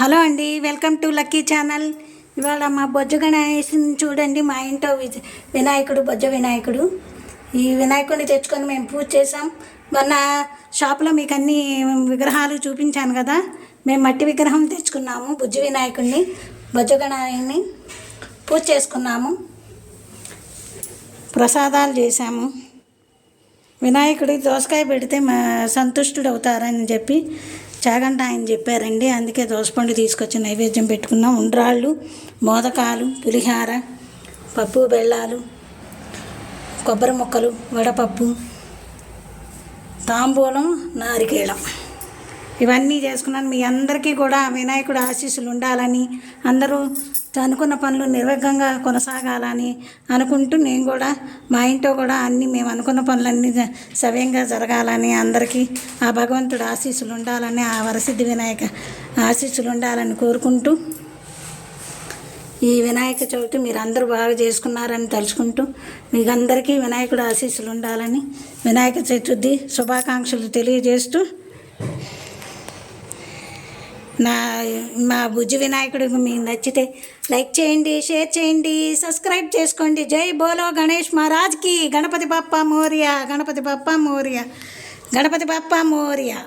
Hello అండి welcome to lucky channel. ఇవాళ మా బొజ్జ గణేశుని చూడండి మా ఇంట్లో వి- వినాయకుడు బొజ్జ వినాయకుడు. ఈ వినాయకుడిని తెచ్చుకొని మేము పూజ చేసాం మొన్న షాప్లో మీకు అన్ని విగ్రహాలు చూపించాను కదా మేము మట్టి విగ్రహం తెచ్చుకున్నాము బుజ్జి వినాయకుడిని బొజ్జ గణాయని పూజ చేసుకున్నాము. ప్రసాదాలు చేశాము. వినాయకుడి దోసకాయ పెడితే మా సంతుష్టుడు అవుతారని చెప్పి చాగంట ఆయన చెప్పారండి. అందుకే దోసపండు తీసుకొచ్చి నైవేద్యం పెట్టుకున్నాం. ఉండ్రాళ్ళు మోదకాలు పులిహార పప్పు బెల్లాలు కొబ్బరి ముక్కలు వడపప్పు తాంబూలం నారికేళం ఇవన్నీ చేసుకున్నాను. మీ అందరికీ కూడా వినాయకుడు ఆశీస్సులు ఉండాలని అందరూ అనుకున్న పనులు నిర్వేగంగా కొనసాగాలని అనుకుంటూ నేను కూడా మా ఇంట్లో కూడా అన్నీ మేము అనుకున్న పనులన్నీ సవ్యంగా జరగాలని అందరికీ ఆ భగవంతుడు ఆశీస్సులు ఉండాలని ఆ వరసిద్ధి వినాయక ఆశీస్సులు ఉండాలని కోరుకుంటూ ఈ వినాయక చవితి మీరు అందరూ బాగా చేసుకున్నారని తలుచుకుంటూ మీకు అందరికీ వినాయకుడు ఆశీస్సులు ఉండాలని వినాయక చతుర్థి శుభాకాంక్షలు తెలియజేస్తూ నా మా బుజ్జి వినాయకుడు మీకు నచ్చితే లైక్ చేయండి షేర్ చేయండి సబ్స్క్రైబ్ చేసుకోండి. జై బోలో గణేష్ మహారాజ్కి గణపతి బప్ప మోరియా గణపతి బప్ప మోరియా గణపతి బప్ప మోరియా.